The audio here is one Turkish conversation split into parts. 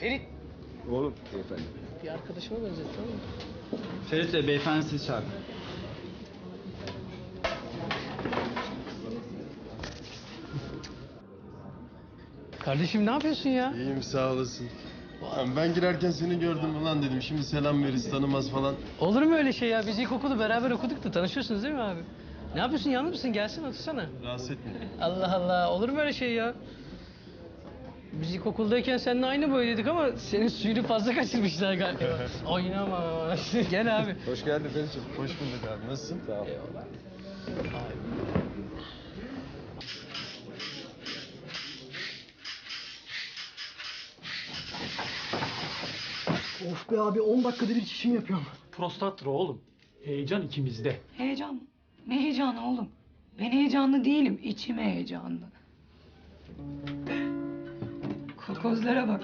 Ferit. Oğlum beyefendi. Bir arkadaşıma benzettin ama. Ferit Bey beyefendi sizi çağırın. Kardeşim ne yapıyorsun ya? İyiyim sağ olasın. Ben girerken seni gördüm ulan dedim. Şimdi selam veririz tanımaz falan. Olur mu öyle şey ya? Biz ilkokulu beraber okuduk da tanışıyorsunuz değil mi abi? Ne yapıyorsun yalnız mısın? Gelsin otursana. Rahatsız etme. Allah Allah olur mu öyle şey ya? Biz ilkokuldayken seninle aynı boydaydık ama senin suyunu fazla kaçırmışlar galiba. Oynama. Gel abi. Hoş geldin Ferit'ciğim. Hoş bulduk abi. Nasılsın? Sağ ol. Of be abi 10 dakikadır hiç işimi yapıyorum. Prostattır oğlum. Heyecan ikimizde. Heyecan. Ne heyecanı oğlum? Ben heyecanlı değilim. içim heyecanlı. Kokozlara bak.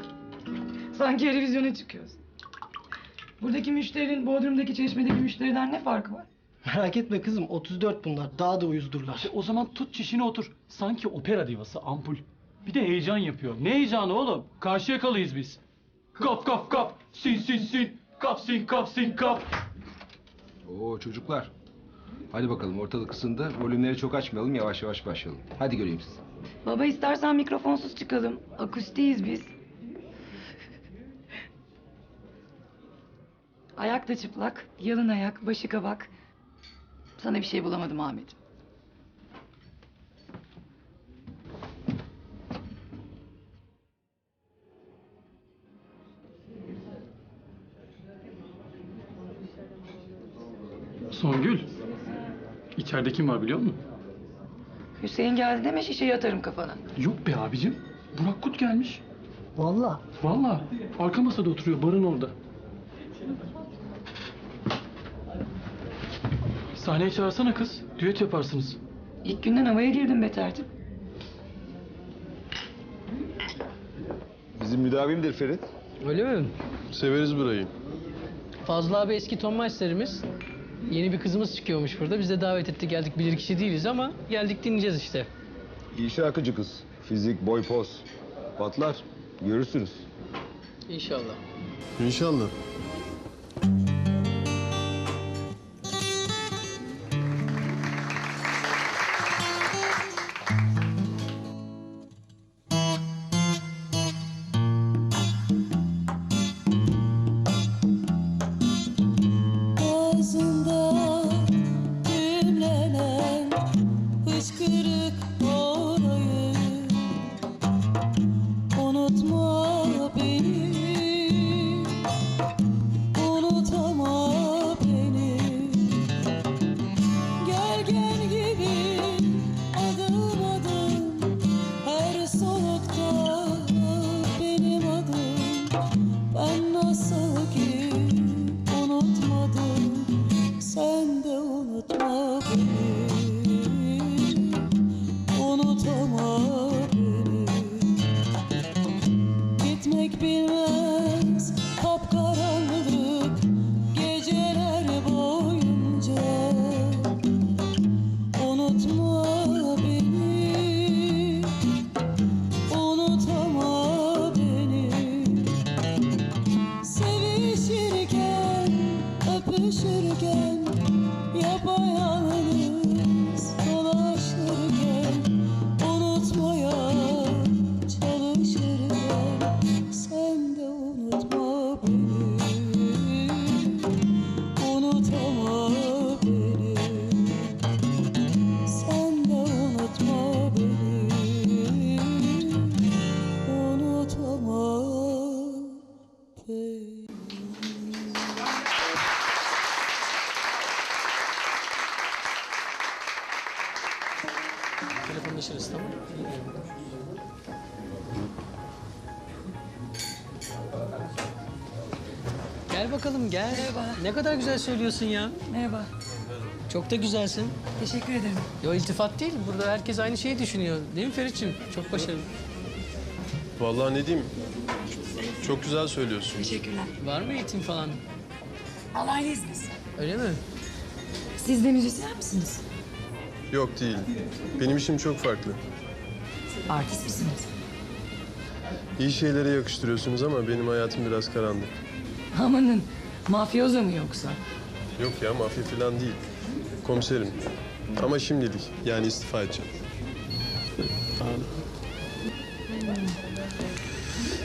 Sanki televizyona çıkıyoruz. Buradaki müşterinin Bodrum'daki çeşmedeki müşteriden ne farkı var? Merak etme kızım 34 bunlar daha da uyuzdurlar. E o zaman tut çişine otur. Sanki opera divası ampul. Bir de heyecan yapıyor. Ne heyecanı oğlum? Karşı yakalıyız biz. Kap kap kap. Sin sin sin. Kap sin kap sin kap. Oo çocuklar. Hadi bakalım ortalık ısındı. Volümleri çok açmayalım yavaş yavaş başlayalım. Hadi göreyim sizi. Baba istersen mikrofonsuz çıkalım. Akustiyiz biz. Ayak da çıplak, yalın ayak, başı kabak. Sana bir şey bulamadım Ahmet'im. Songül. İçeride kim var biliyor musun? Hüseyin geldi deme şişeyi atarım kafana. Yok be abicim. Burak Kut gelmiş. Valla Vallahi arka masada oturuyor barın orada. Sahneye çağırsana kız. Düet yaparsınız. İlk günden havaya girdim be tertip. Bizim müdavimdir Ferit. Öyle mi? Severiz burayı. Fazla abi eski Tom Meister'imiz. Yeni bir kızımız çıkıyormuş burada. Biz de davet etti geldik bilir kişi değiliz ama geldik dinleyeceğiz işte. İyi şarkıcı kız. Fizik, boy, poz. Patlar. Görürsünüz. İnşallah. İnşallah. Gölgen gibi adım adım Her solukta benim adım. Ben nasıl ki unutmadım Sen de unutma Telefonlaşırız tamam? Gel bakalım gel. Merhaba. Ne kadar güzel söylüyorsun ya. Merhaba. Çok da güzelsin. Teşekkür ederim. Yo iltifat değil. Burada herkes aynı şeyi düşünüyor. Değil mi Ferit'ciğim? Çok başarılı. Vallahi ne diyeyim. Çok güzel söylüyorsun. Teşekkürler. Var mı eğitim falan? Alaylıyız biz. Öyle mi? Siz de müzisyen misiniz? Yok değil. Benim işim çok farklı. Artist misiniz? İyi şeylere yakıştırıyorsunuz ama benim hayatım biraz karanlık. Amanın mafyoza mı yoksa? Yok ya mafya falan değil. Komiserim. Ama şimdilik yani istifa edeceğim.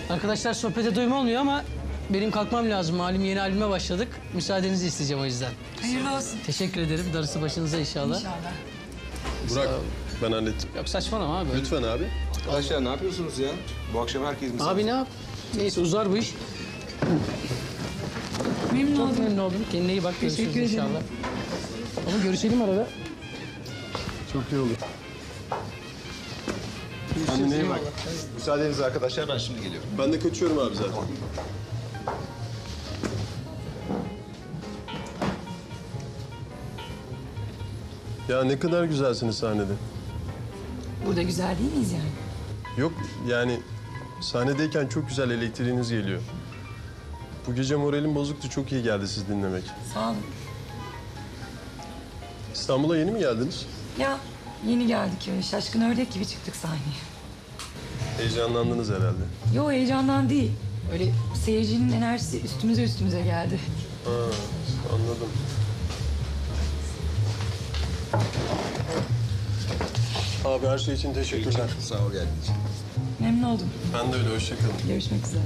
Arkadaşlar sohbete doyum olmuyor ama benim kalkmam lazım. Malum yeni albüme başladık. Müsaadenizi isteyeceğim o yüzden. Hayırlı olsun. Teşekkür ederim. Darısı başınıza inşallah. İnşallah. Burak ben hallettim. Yok saçmalama abi. Lütfen abi. Arkadaşlar ne yapıyorsunuz ya? Bu akşam herkes misafir. Abi ne yap? Neyse uzar bu iş. Memnun Çok oldum. memnun oldum. Kendine iyi bak. Görüşürüz Teşekkür ederim. inşallah. Ama görüşelim arada. Çok iyi olur. Kendine iyi bak. Müsaadenizle arkadaşlar ben şimdi geliyorum. Ben de kaçıyorum abi zaten. Ya ne kadar güzelsiniz sahnede. Burada güzel değil miyiz yani? Yok yani sahnedeyken çok güzel elektriğiniz geliyor. Bu gece moralim bozuktu. Çok iyi geldi siz dinlemek. Sağ olun. İstanbul'a yeni mi geldiniz? Ya yeni geldik öyle şaşkın ördek gibi çıktık sahneye. Heyecanlandınız herhalde. Yo heyecandan değil. Öyle seyircinin enerjisi üstümüze üstümüze geldi. Ha, her şey için teşekkürler. Sağ ol geldiğin için. Memnun oldum. Ben de öyle. Hoşçakalın. Görüşmek üzere.